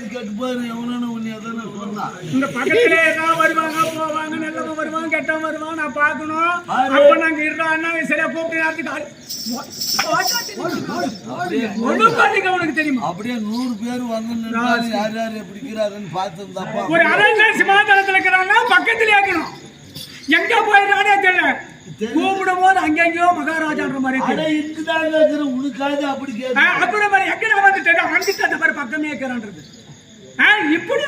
காது கெட்டு போயிரு எவனு உன்னை எதனா சொன்னா. இந்த பக்கத்துல ஏதாவது வருவாங்க போவாங்க நல்லவங்க வருவாங்க கெட்டவங்க வருவாங்க நான் பார்க்கணும். ஆறு. அப்ப நாங்க இருறான்னா சரியா கூப்பிட்டு நேரத்துக்கு உனக்கு தெரியுமா? அப்படியே நூறு பேர் வந்து யார் யார் எப்படி இருக்கிறாருன்னு பார்த்துருந்தாப்பா. ஒரு அரசர் சிமாந்தரத்துல இருக்கிறாங்க பக்கத்துல இருக்கணும். எங்க போயிடுறானே தெரியல. கூப்பிடும் போது அங்கெங்கயோ மகாராஜான்ற மாதிரி இருக்கிற உனக்காவது அப்படி அப்புறம் பாரு, எங்க நான் வந்துட்டேன். வந்துட்டு அந்த மாதிரி பக்கமே இருக்கிறான்றது. இப்படி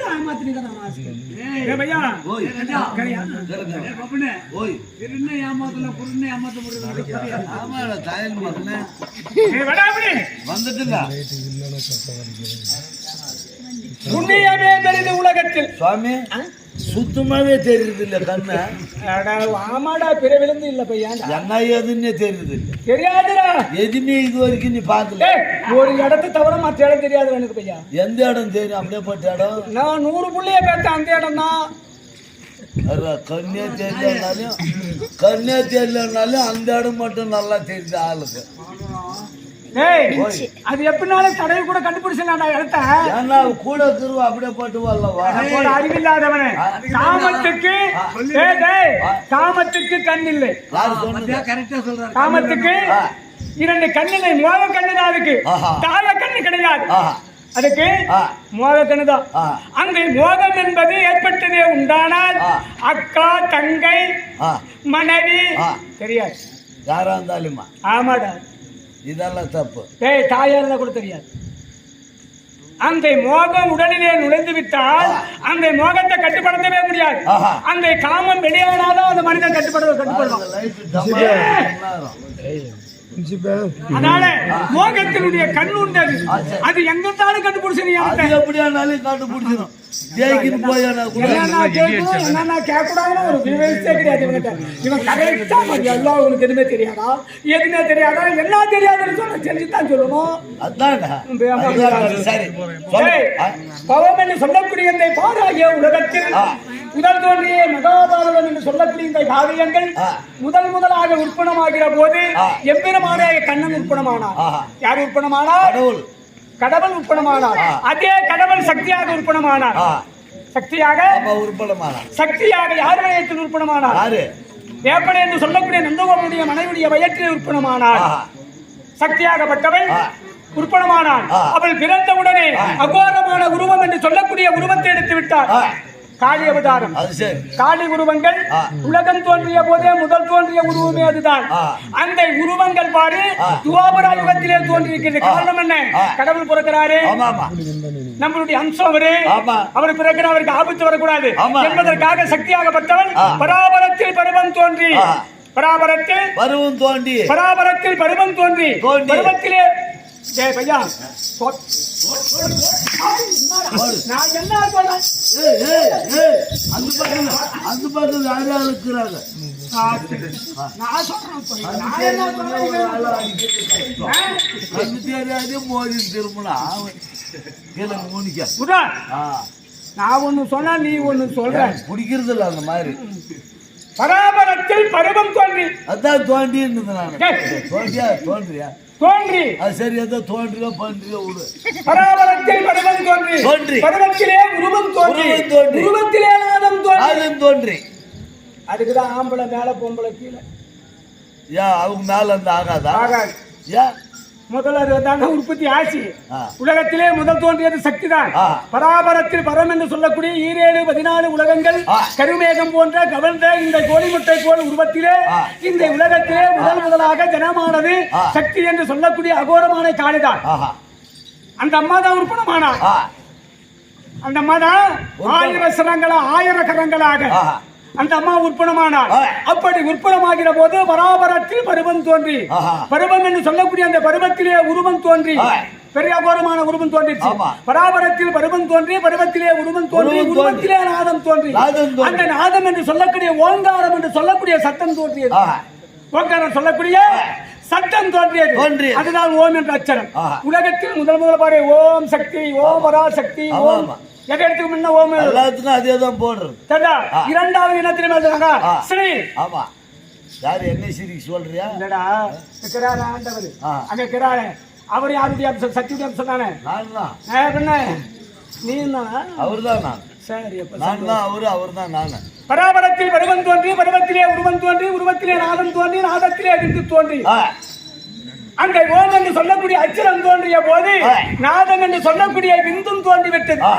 புண்ணியமே தெரிந்து உலகத்தில். சுவாமி. சுத்தமாவே தெரியுது இல்ல கண்ணு அடா, ஆமாடா பிறவிலிருந்து இல்ல பையன் என்ன ஏதுன்னே தெரியுது இல்ல தெரியாதுடா. எதுவுமே இது வரைக்கும் நீ பார்க்கல. ஒரு இடத்தை தவிர மற்ற இடம் தெரியாது எனக்கு பையா. எந்த இடம் தெரியும்? அப்படியே பட்ட இடம்? நான் நூறு புள்ளிய பேர்த்த அந்த இடம் தான் கண்ணே தெரியலனாலும் கண்ணே தெரியலனாலும் அந்த இடம் மட்டும் நல்லா தெரியுது ஆளுக்கு அது எப்படினாலும் தடவை கூட கண்டுபிடிச்சலாம்டா இடத்த ஏன்னா கூட திருவா அப்படியே போட்டு வரலவா போட அறிவில்லாதவனே. காமத்துக்கு காமத்துக்கு கண் இல்லை. யாரு சொன்னது? காமத்துக்கு இரண்டு கண்ணில்லை மோக கண்ணு தான் அதுக்கு. தாய கண்ணு கிடையாது. ஆஹா. அதுக்கு. மோக கண்ணு தான். அங்கே மோகம் என்பது ஏற்பட்டதே உண்டானால். அக்கா தங்கை மனைவி. தெரியாது. யாரா இருந்தாலுமா? ஆமாடா. இதெல்லாம் தப்பு. ஏய் தாயா இருந்தா கூட தெரியாது. அந்த மோகம் உடலிலே நுழைந்து விட்டால் அந்த மோகத்தை கட்டுப்படுத்தவே முடியாது. அந்த காமம் வெளியானாலும் அந்த மனிதன் கட்டுப்பட கட்டுப்படுவான். அதனால மோகத்தினுடைய கண் உண்டது. அது எங்கத்தாலும் கண்டுபிடிச்சு நீ எப்படியானாலும் கண்டுபிடிச்சிடும். தேய்க்கிட்டு போயானா கூட என்னென்ன கேட்கக்கூடாதுன்னு ஒரு விவரிச்சே கிடையாது இவன்கிட்ட இவன் கரெக்டா மாதிரி எல்லாம் உனக்கு எதுவுமே தெரியாதா எதுவுமே தெரியாதா என்ன தெரியாதுன்னு சொல்ல செஞ்சுதான் சொல்லணும் அதான்டா அதுதான் சரி சொல்லு. ஏய், ஆ, பவம் என்று சொல்லக்கூடிய இந்த பாராகிய உலகத்தில். முதல் தோன்றிய மகாபாரதம் என்று சொல்லக்கூடிய இந்த காவியங்கள். முதல் முதலாக உற்பணமாகிற போது. எம்பெருமான கண்ணன் உற்பணமானார். யார் உற்பணமானார் கடவுள் கடவுள் உற்பணமானார். அதே கடவுள் சக்தியாக உற்பணமானார் சக்தியாக உருப்படமான சக்தியாக யார் வயத்தில் உற்பணமானார் யாரு? வேப்பனை என்று சொல்லக்கூடிய நந்தகோபனுடைய மனைவியுடைய வயற்றில் உற்பணமானார் சக்தியாகப்பட்டவள் ஆ. அவள் பிறந்தவுடனே அகோரமான உருவம் என்று சொல்லக்கூடிய உருவத்தை எடுத்து விட்டார். காளி அவதாரம் காளி உருவங்கள். உலகம் தோன்றிய போதே முதல் தோன்றிய உருவமே அதுதான். அந்த உருவங்கள் பாரு. துவாபரா யுகத்திலே தோன்றியிருக்கிறது காரணம் என்ன. கடவுள் பிறக்கிறாரு நம்மளுடைய அம்சம் அவரு. அவர் பிறகு அவருக்கு ஆபத்து வரக்கூடாது. என்பதற்காக சக்தியாகப்பட்டவள் ஆ. பராபரத்தில் பருவம் தோன்றி. பராபரத்தில் பருவம் தோண்டி பராபரத்தில் பருவம் தோன்றி தோன்றி. பருவத்திலே டேய் பையா. நான் என்ன சொல்றேன்? அந்த பக்கம் அந்த பக்கம் யார் இருக்கிறாங்க? நான் சொல்றேன் நான் தெரியாதே மோதி திரும்பினா மூணிக்க ஒண்ணு சொன்னா நீ ஒண்ணு சொல்ற. பிடிக்கிறது இல்ல அந்த மாதிரி. பராபரத்தில் பருவம் தோன்றி. அதான் தோண்டின்னு. தோண்டியா தோன்றியா? தோன்றி. அது சரி ஏதோ தோன்றியோ பண்றியோ விடு. பராபரத்தில் பருவம் தோன்றி. தோன்றி. பருவத்திலே உருவம் தோன்றி. தோன்றி. உருவத்திலே நாதம் தோன்றி. தோன்றி. அதுக்குதான் ஆம்பளை மேல பொம்பளை கீழே. ஏன் அவங்க மேல இருந்து ஆகாதா? ஆகாது. ஏன்? முதல்ல அதுதான உற்பத்தி ஆசி ஆ. உலகத்திலே முதல் தோன்றியது சக்தி தான் ஆ. பராபரத்தில் பரம் என்று சொல்லக்கூடிய ஈரேழு பதினாலு உலகங்கள். கருமேகம் போன்ற கவர்ந்த இந்த கோடிமுட்டை போல் உருவத்திலே. இந்த உலகத்திலே முதல் முதலாக ஜனமானது. சக்தி என்று சொல்லக்கூடிய அகோரமான காளிதான் அந்த அம்மா தான் உற்பணமானார் அந்த அம்மா தான் ஆயிரம் சிரங்களா ஆயிரம் கரங்களாக அந்த அம்மா உற்பணமானார். அப்படி உற்பணமாகிற போது பராபரத்தில் பருவம் தோன்றி. பருவம் என்று சொல்லக்கூடிய அந்த பருவத்திலே உருவம் தோன்றி. பெரிய அகோரமான உருவம் தோன்றிச்சு. பராபரத்தில் பருவம் தோன்றி பருவத்திலே உருவம் தோன்றி. உருவத்திலே நாதம் தோன்றி. அந்த நாதம் என்று சொல்லக்கூடிய ஓங்காரம் என்று சொல்லக்கூடிய சத்தம் தோன்றியது ஓங்காரம் சொல்லக்கூடிய சத்தம் தோன்றியது தோன்றியது. அதுதான் ஓம் என்ற அச்சரம். உலகத்தில் முதல் முதல் பாரு ஓம் சக்தி ஓம் வரா சக்தி ஆமா, ஓம் எடுத்துக்கு முன்ன ஓம். எல்லாத்துக்கும் அதே தான் போடுறது. இரண்டாவது என்ன தெரியுமா. ஸ்ரீ ஆமா. யாரு என்ன சிரிக்கு சொல்றியா? இல்லடா இருக்கிறாரு ஆண்டவர். அங்க இருக்கிறாரு அவர் யாருடைய அம்சம் சக்தியுடைய அம்சம் தானே நான் தான் ஏ, பின்ன நீ தானா நான். சரி அப்ப நான் தான் அவரு அவர் தான் நான். பராபரத்தில் பருவம் தோன்றி பருவத்திலே உருவம் தோன்றி உருவத்திலே நாதம் தோன்றி நாதத்திலே விந்து தோன்றி. அங்கே ஓம் என்று சொல்லக்கூடிய அச்சரம் தோன்றிய போது. நாதம் என்று சொல்லக்கூடிய விந்தும் தோன்றி விட்டது ஆ,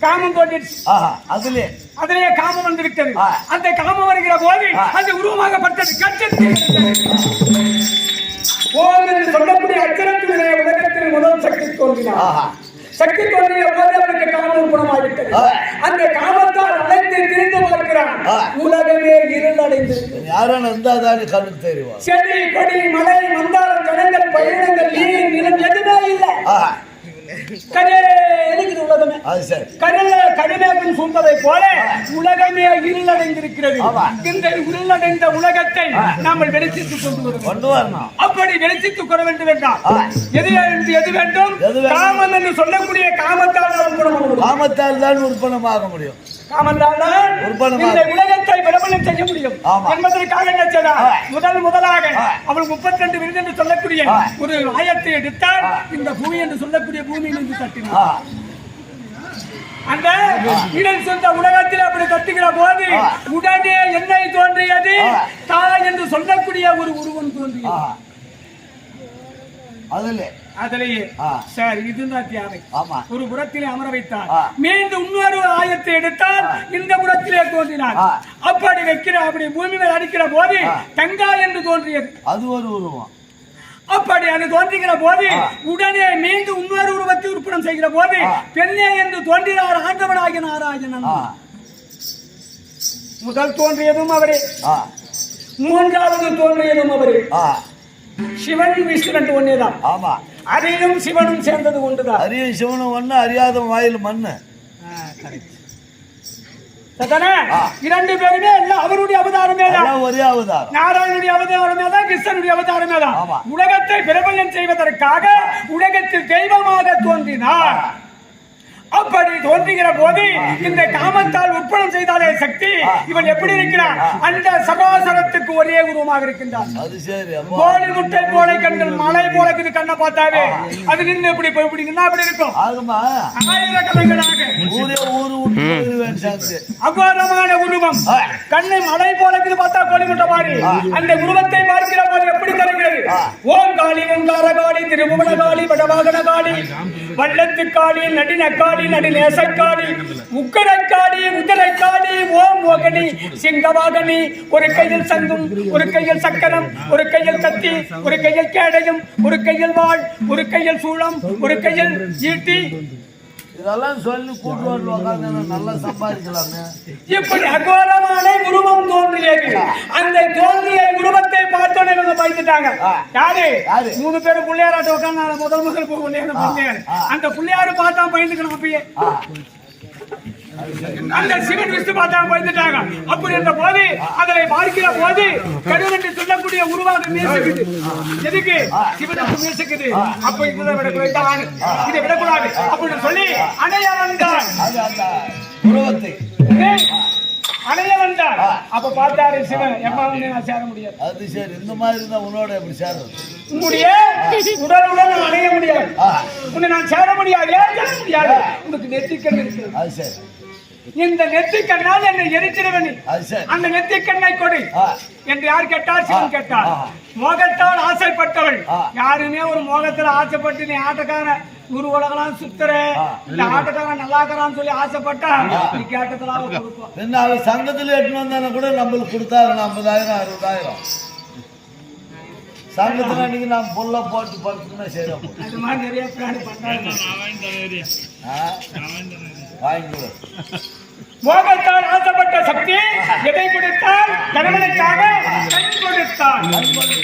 காமம் ஆஹா, அதுலே. அதிலே காமம் வந்து விட்டது. அந்த காமம் வருகிற போது ஆ. அந்த உருவமாகப்பட்டது. கட்டத்தில் ஓம் என்று சொல்லக்கூடிய அச்சரத்திலே உலகத்தில் முதல் சக்தி தோன்றினார். சக்தி தோன்றிய போது அவனுக்கு காமம் குணமாகிவிட்டது. அந்த காமத்தால் அழைத்து திரிந்து பார்க்கிறான். உலகமே இருளடைந்திருக்கிறது. யாரும் இருந்தாதானே கண்ணுக்கு தெரியும் செடி கொடி மலை மந்தாரம் ஜனங்கள் பயிரங்கள் நீர் நிலம் எதுவுமே இல்லை. கடே கடல்ல கடிமேகம் சூழ்ந்ததை போல உலகமே இருளடைந்திருக்கிறது. இந்த இருளடைந்த உலகத்தை நாம் வெளிச்சித்துக் கொண்டு வருவோம் கொண்டு வரணும் அப்படி வெளிச்சித்துக் கொள்ள வேண்டும் என்றால். எது எது வேண்டும்? காமம் என்று சொல்லக்கூடிய காமத்தால் பண்ண முடியும் காமத்தால் தான் உற்பத்தமாக முடியும் காமத்தால் தான். இந்த உலகத்தை பிரபலம் செய்ய முடியும். என்பதற்காக என்ன செய்தார். முதல் முதலாக. அவள் முப்பத்தி ரெண்டு விருது என்று சொல்லக்கூடிய. ஒரு ஆயத்தை எடுத்தால். இந்த பூமி என்று சொல்லக்கூடிய பூமியில் இருந்து தட்டினார் அந்த இடல் சொந்த உலகத்தில் அப்படி கத்துகிற போது. உடனே என்னை தோன்றியது. தாய் என்று சொல்லக்கூடிய ஒரு உருவம் தோன்றியது அதுல அதிலேயே. சரி இதுதான் ஆமா ஒரு புறத்திலே அமர வைத்தார். மீண்டும் இன்னொரு ஆயத்தை எடுத்தால் இந்த புறத்திலே தோன்றினார். அப்படி வைக்கிற அப்படி பூமி மேல் அடிக்கிற போது. தங்கா என்று தோன்றியது அது ஒரு உருவம் அப்படி அது தோன்றுகிற போது. உடனே மீண்டும் இன்னொரு உருவத்தை உற்படம் செய்கிற போது. பெண்ணே என்று தோன்றினார் ஆண்டவனாகிய நாராயணன். முதல் தோன்றியதும் அவரே. மூன்றாவது தோன்றியதும் அவரே. சிவன் விஷ்ணுவன் ஒன்னேதான் ஆமா. அதிலும் சிவனும் சேர்ந்தது ஒன்றுதான். அரிய சிவனும் ஒண்ணு அறியாத வாயில் மண்ணு. சரிதானே? இரண்டு பேருமே எல்லாம் அவருடைய அவதாரமே தான் ஒரே அவதாரம். நாராயணனுடைய அவதாரமே தான் கிருஷ்ணனுடைய அவதாரமே தான். உலகத்தை பிரபலம் செய்வதற்காக உலகத்தில் தெய்வமாக தோன்றினார். அப்படி தோன்றுகிற போது இந்த காமத்தால் உற்படம் செய்தாலே சக்தி. இவன் எப்படி இருக்கிறான்? அந்த சராசரத்துக்கு ஒரே உருவமாக இருக்கின்றான். கோழி முட்டை போல கண்கள் மலை போல கண்ணை பார்த்தாவே. அது நின்று இப்படி போய் இப்படி நின்னா அப்படி இருக்கும். ஆகுமா? அபாரமான உருவம். கண்ணை மலை போல பார்த்தா கோழி முட்டை மாதிரி. அந்த உருவத்தை பார்க்கிற போது எப்படி தருகிறது. ஓம் காளி ஓங்கார காளி திருபுவன காளி வடவாகன காளி வள்ளத்து காளி நடின காளி நடிநேச காளி உக்கர காளி உதர காளி ஓம் மோகனி சிங்கவாகனி ஒரு கையில் சங்கும் ஒரு கையில் சக்கரம் ஒரு கையில் கத்தி ஒரு கையில் கேடயம் ஒரு கையில் வாள் ஒரு கையில் சூளம் ஒரு கையில் ஈட்டி இதெல்லாம் சொல்லி கூட்டு உட்காந்து நல்லா சம்பாதிக்கலாமே. இப்படி அகோரமான உருவம் தோன்றியது. அந்த தோன்றிய உருவத்தை பார்த்தோன்னே இவங்க பயந்துட்டாங்க. யாரு? மூணு பேரும் பிள்ளையாராட்ட உட்காந்து முதல் முதல் போக. அந்த பிள்ளையாரு பார்த்தா பயந்துக்கணும் அப்பயே. அந்த சிவன் விஷ்ணு பார்த்தா பயந்துட்டாங்க. அப்படி இருந்த போது அதனை பார்க்கிற போது கருவென்று சொல்லக்கூடிய உருவாக மீசுக்குது எதுக்கு? சிவனுக்கு மீசுக்குது அப்ப இதை விடக்கூடாது. இதை விடக்கூடாது. அப்படின்னு சொல்லி அணைய அந்த உருவத்தை. அணைய வந்தார் அப்ப பார்த்தாரு சிவன். எம்மா வந்து நான் சேர முடியாது. அது சரி. இந்த மாதிரி இருந்தா உன்னோட எப்படி சேர்றது? உன்னுடைய உடலுடன் நான் அணைய முடியாது. உன்னை நான் சேர முடியாது. ஏன் சேர முடியாது? உனக்கு இருக்கு அது சரி. இந்த நெத்திக்கண்ணால் என்னை எரிச்சிருவன் சரி. அந்த நெத்திக்கண்ணை கொடு. என்று யார் கேட்டார் சிவன். கேட்டார். மோகத்தால் ஆசைப்பட்டவள். யாருமே ஒரு மோகத்துல ஆசைப்பட்டு நீ ஆட்டக்கார நூறு உலகலாம் சுத்துற. இந்த ஆட்டக்காரன் நல்லாக்கறான்னு சொல்லி ஆசைப்பட்டா நீ கேட்டதுலாக கொடுப்போம் என்ன அவர் சங்கத்துல எட்டுன்னு வந்தானே கூட நம்மளுக்கு கொடுத்தாரு ஐம்பதாயிரம் அறுபதாயிரம். சங்கத்துல அன்னைக்கு நான் புல்ல போட்டு படுத்துனா போச்சு அது மாதிரி நிறைய பிராணி பண்றாங்க. ஆ? வாங்கிக்கோ மோகத்தால் ஆசைப்பட்ட சக்தி எதை கொடுத்தால் கணவனுக்காக கண் கொடுத்தார்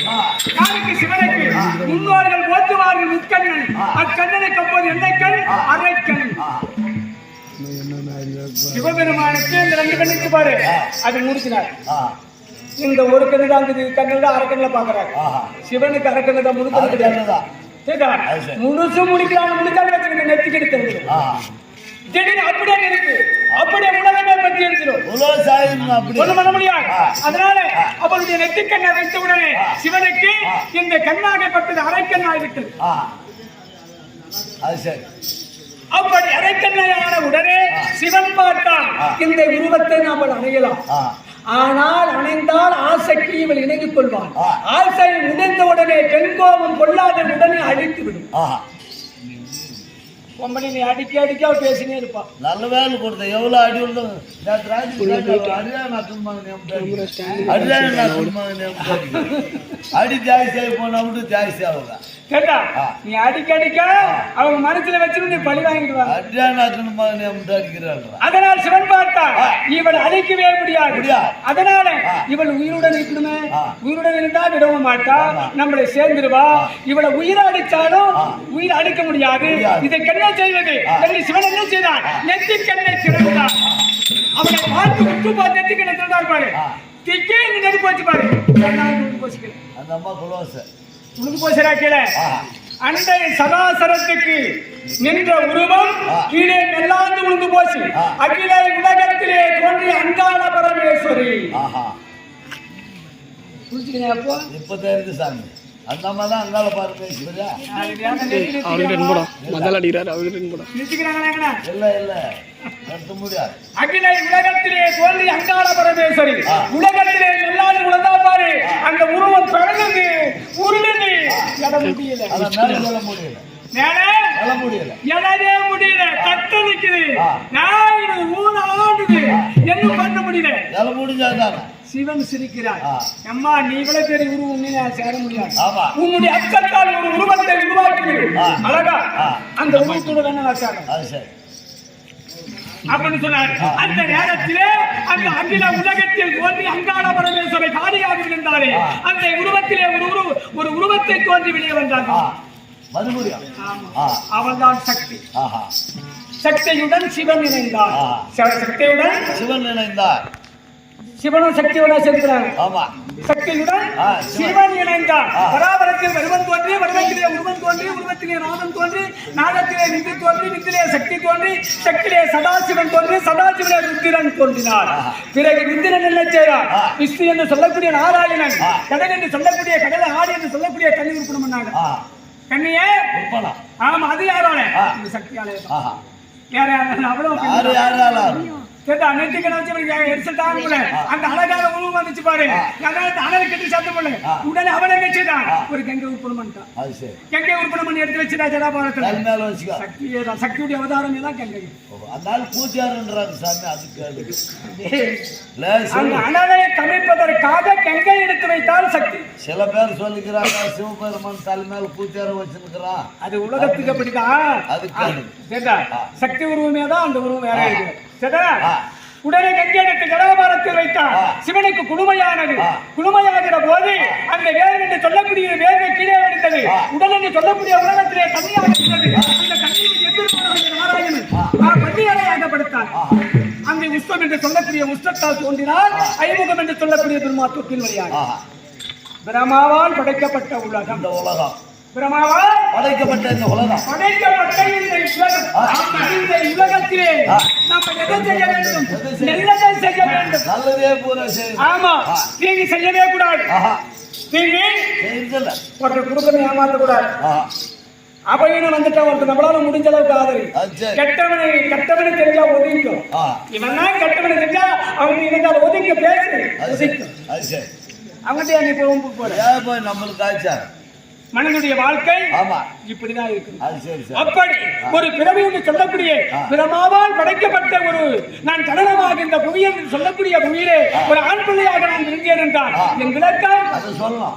ஆ, யாருக்கு சிவனுக்கு முன்னோர்கள் ஓத்துவார்கள் முக்கண்ணன் அக்கண்ணனுக்கு அப்போது எந்த கண் அரைக்கண். சிவபெருமானுக்கு இந்த ரெண்டு கண்ணுக்கு பாரு அது முடிச்சினார் இந்த ஒரு கண்ணு தான் கண்ணில் தான் அரக்கண்ணில் ஆஹா. சிவனுக்கு அரக்கண்ணு தான் முழுக்க அது கிடையாது என்னதான்? சரிதா? அது சரி. முழுசு முடிக்கிறான் அப்படியே இருக்கு. அப்படியே உலகமே பற்றி இருக்கிறோம் உலக சாயம் அப்படி ஒண்ணும் பண்ண முடியாது. அதனால அவருடைய நெத்திக்கண்ணை வைத்த உடனே சிவனுக்கு இந்த கண்ணாகப்பட்டது அரைக்கண்ணாய் விட்டது. அது சரி. அப்படி அரைக்கண்ணையான உடனே சிவன் பார்த்தான். ஆ. இந்த உருவத்தை நாம் அணையலாம் ஆனால் அணைந்தால் ஆசைக்கு இவள் இணங்கிக் கொள்வான். ஆசை முடிந்த உடனே பெண் கோபம் கொள்ளாத உடனே அழித்து விடும். பொம்பளை நீ அடிக்க அடிக்க அவ பேசினே இருப்பான் நல்ல வேலை கொடுத்த. எவ்வளவு அடி உள்ள நேற்று ராத்திரி கேட்டாங்க, அடியா நான் தும்பாங்க நேம் அடியா நான் தும்பாங்க நேம் அடி ஜாஸ்தி ஆகி போனா விட்டு ஜாஸ்தி ஆகுதா? கேட்டா. நீ அடிக்க அடிக்க அவங்க மனசுல வச்சு நீ பழி வாங்கிடுவாங்க அதனால் சிவன் பார்த்தா. இவள் அழிக்கவே முடியாது. அதனால. இவள் உயிருடன் இருக்கணுமே. உயிருடன் இருந்தா விடவும் மாட்டா. நம்மளை சேர்ந்துருவா இவளை உயிரை அடிச்சாலும். உயிர் அடிக்க முடியாது. இதற்கு என்ன செய்வது. என்று சிவன் என்ன செய்தான் நெத்தி கண்ணை திறந்தான் அவனை பார்த்து உப்பு பார்த்து நெத்தி கண்ணை திறந்தார் பாரு. திக்கே நீ நெருப்பு வச்சு பாரு அந்த அம்மா குலோச உனக்கு போச்சுடா கீழே ஆஹா அண்டை சதாசரத்துக்கு நின்ற உருவம். கீழே மெல்லாந்து விழுந்து போச்சு. அகில உலகத்திலே தோன்றிய அங்காள பரமேஸ்வரி. ஆஹா. புரிஞ்சுக்கிறேன் அப்போ? இப்ப தெரியுது சாமி. அந்த அம்மா தான் அங்கால பாருங்க சரியா அவர்கிட்ட போடா மதால் அடிக்கிறாரு அவர்கிட்ட போடா நிறுத்திக்கிறாங்களா இல்ல இல்ல. அகில உலகத்திலே தோன்றிய அங்காள பரமேஸ்வரி. உலகத்திலே விழுந்தா பாரு அந்த உருவம் பிறந்தது உருளுது. எட முடியல அத மேல சொல்ல முடியல சொல்ல முடியல எழவே முடியல தட்டு நிக்குது. நான் ஊன ஆடுது என்ன பண்ண முடியல? முடிஞ்சாதானே சிவன் சிரிக்கிறார். அம்மா நீ இவ்வளவு பெரிய உருவம் உன்னை நான் சேர முடியாது. உன்னுடைய அச்சத்தால் ஒரு உருவத்தை உருவாக்குது ஆ. அழகா. அந்த உருவத்தோட வேணா வச்சாங்க அது சரி. அப்படின்னு சொன்னார். அந்த நேரத்திலே அந்த அகில உலகத்தில் தோன்றி அங்காள பரமேஸ்வரை காளியாக இருந்தாரே. அந்த உருவத்திலே ஒரு உருவ ஒரு உருவத்தை தோன்றி வெளியே வந்தாங்க அவன்தான் சக்தி. ஆஹா. சக்தியுடன் சிவன் இணைந்தார். சக்தியுடன் சிவன் நினைந்தார் சிவனும் சக்தியோட சேர்க்கிறாங்க ஆமா. சக்தியுடன் சிவன். இணைந்தார். ஆ. பராபரத்தில் வருவன் தோன்றி வருவத்திலே உருவன் தோன்றி உருவத்திலே நாதன் தோன்றி நாதத்திலே நிதி தோன்றி நித்திலே சக்தி தோன்றி சக்தியிலே சதாசிவன் தோன்றி சதாசிவனே ருத்திரன் தோன்றினார். பிறகு ருத்திரன் என்ன செய்தார். விஷ்ணு என்று சொல்லக்கூடிய நாராயணன். கடல் என்று சொல்லக்கூடிய கடலை ஆடி என்று சொல்லக்கூடிய கன்னி உருப்பணம் பண்ணாங்க கண்ணியே? ஆமா அது யாரால? சக்தியாலே. யார் யார்? அவ்வளவு யாரு யாராலும் கேட்டா நெத்தி கடை வச்சு எரிசல் தாங்க முடியல. அந்த அழகான உருவம் வந்துச்சு பாரு. அனல் கட்டி பண்ணல ஆ. உடனே அவன் ஆ. ஒரு கங்கை உற்பணம் பண்ணிட்டான் கங்கை உற்பணம் பண்ணி எடுத்து வச்சுட்டா ஜடாபாரத்துல கல் மேல வச்சுக்கோ. சக்தி தான். சக்தியுடைய அவதாரமே தான் கங்கை. அதனால பூஜாருன்றாரு சாமி அதுக்கு அந்த அனலை கமைப்பதற்காக கங்கை எடுத்து வைத்தால் சக்தி. சில பேர் சொல்லிக்கிறாங்க சிவபெருமான் தலை மேல பூஜார வச்சிருக்கிறான் அது உலகத்துக்கு அப்படிதான். அதுக்கு. சக்தி உருவமே தான் அந்த உருவம் வேற. இருக்கு. உடனே கங்கை எடுத்து ஜடாபாரத்தில் வைத்தான் ஆ. சிவனுக்கு குளுமையானது ஆ. குளுமையாகிற போது அந்த வேர் என்று சொல்லக்கூடிய வேர்வை கீழே எடுத்தது. உடல் என்று சொல்லக்கூடிய உலகத்திலே கன்னியாக இருந்தது. அந்த கண்ணியை எதிர்பார்த்த நாராயணன் ஆ. பன்னியறையாகப்படுத்தான் ஆஹா அந்த உஷ்ணம் என்று சொல்லக்கூடிய உஷ்ணத்தால் தோன்றினால் ஐமுகம் என்று சொல்லக்கூடிய பெருமாத்துவத்தின் வழியாக பிரமாவால் படைக்கப்பட்ட உலகம். உலகம். பிரமாவால் படைக்கப்பட்ட இந்த உலகம். படைக்கப்பட்ட இந்த உலகம். இந்த உலகத்திலே. நாம் எதை செய்ய வேண்டும்? நல்லதை செய்ய வேண்டும். நல்லதே செய்யுது ஆமா ஆ. தீங்கு செய்யவே கூடாது. செய்யுதுல்ல ஒருத்தர் குடும்பத்தை ஏமாத்த கூடாது அப்படின்னு வந்துட்டா ஒருத்தர் நம்மளால முடிஞ்ச அளவுக்கு ஆதரி. கெட்டவனை கெட்டவனை தெரிஞ்சா ஒதுக்கும் இவன் தான் கெட்டவனை தெரிஞ்சா அவங்க அதை ஒதுக்க பேசு. அவங்ககிட்ட நீ போகும் போற? நம்மளுக்கு ஆச்சார் மனிதனுடைய வாழ்க்கை ஆமா. இப்படிதான் இருக்கு அப்படி ஒரு பிறவி என்று சொல்லக்கூடிய. பிரமாவால் படைக்கப்பட்ட ஒரு நான் கடனமாக இந்த புவியில் சொல்லக்கூடிய புவியிலே ஒரு ஆண் பிள்ளையாக நான் இருந்தேன் என்றால். என் விளக்கம் சொல்லலாம்.